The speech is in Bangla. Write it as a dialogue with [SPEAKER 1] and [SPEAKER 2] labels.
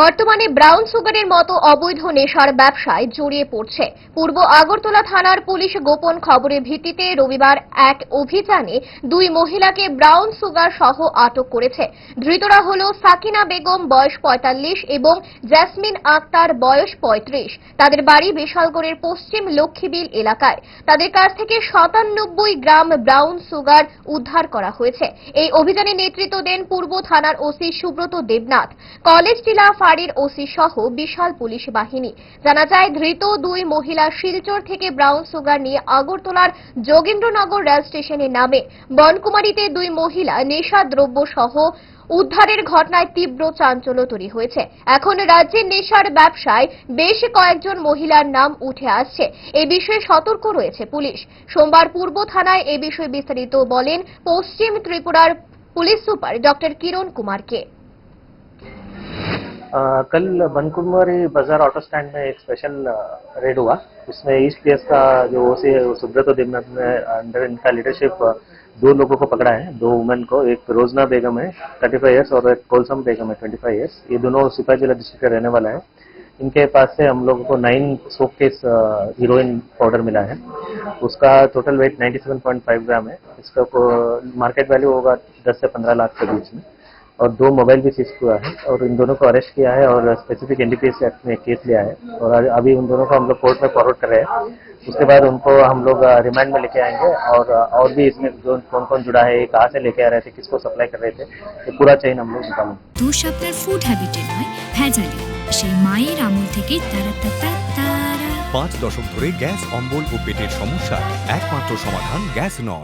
[SPEAKER 1] বর্তমানে ব্রাউন সুগারের মতো অবৈধ নেশার ব্যবসায় জড়িয়ে পড়ছে। পূর্ব আগরতলা থানার পুলিশ গোপন খবরের ভিত্তিতে রবিবার এক অভিযানে দুই মহিলাকে ব্রাউন সুগার সহ আটক করেছে। ধৃতরা হল সাকিনা বেগম, বয়স পঁয়তাল্লিশ, এবং জ্যাসমিন আক্তার, বয়স পঁয়ত্রিশ। তাদের বাড়ি বিশালগড়ের পশ্চিম লক্ষ্মীবিল এলাকায়। তাদের কাছ থেকে সাতানব্বই গ্রাম ব্রাউন সুগার উদ্ধার করা হয়েছে। এই অভিযানে নেতৃত্ব দেন পূর্ব থানার ওসি সুব্রত দেবনাথ। কলেজ টিলা ফাঁড়ির ওসি সহ বিশাল পুলিশ বাহিনী। জানা যায়, ধৃত দুই মহিলা শিলচর থেকে ব্রাউন সুগার নিয়ে আগরতলার যোগেন্দ্রনগর রেল স্টেশনে নামে। বনকুমারীতে দুই মহিলা নেশা দ্রব্য সহ উদ্ধারের ঘটনায় তীব্র চাঞ্চল্য তৈরি হয়েছে। এখন রাজ্যের নেশার ব্যবসায় বেশ কয়েকজন মহিলার নাম উঠে আসছে। এ বিষয়ে সতর্ক রয়েছে পুলিশ। সোমবার পূর্ব থানায় এ বিষয়ে বিস্তারিত বলেন পশ্চিম ত্রিপুরার পুলিশ সুপার ডক্টর কিরণ কুমারকে।
[SPEAKER 2] कल बनकुमारी बाज़ार ऑटो स्टैंड में एक स्पेशल रेड हुआ। इसमें ईस्ट पीएस का जो ओसी है सुब्रत देवनाथ ने अंडर इनका लीडरशिप दो लोगों को पकड़ा है, दो वुमेन को, एक रोजना बेगम है थर्टी फाइव ईयर्स और एक कोलसम बेगम है ट्वेंटी फाइव ईयर्स ये दोनों सिपाही जिला डिस्ट्रिक्ट रहने वाला है। इनके पास से हम लोगों को nine soap case heroin powder मिला है। उसका टोटल वेट 97.5 ग्राम है। इसका मार्केट वैल्यू होगा 10 से 15 लाख के बीच में। और दो मोबाइल भी सीज हुआ है और इन दोनों को अरेस्ट किया है और स्पेसिफिक एनडीपीएस एक्ट में केस लिया है और अभी उन दोनों को हम लोग कोर्ट में फॉरवर्ड कर रहे हैं उसके बाद उनको हम लोग रिमांड में लेके आएंगे और और भी इसमें जो कौन कौन जुड़ा है ये कहाँ से लेके आ रहे थे किसको सप्लाई कर रहे थे ये पूरा चेन हम लोग निकालेंगे
[SPEAKER 3] দোষ আপনার ফুড হ্যাবিটে নয় ভেজালে সেই মায়ের আমল থেকে তারা তারা তারা
[SPEAKER 4] পাঁচ দশক ধরে গ্যাস অম্বল ও পেটের সমস্যা একমাত্র সমাধান গ্যাস নল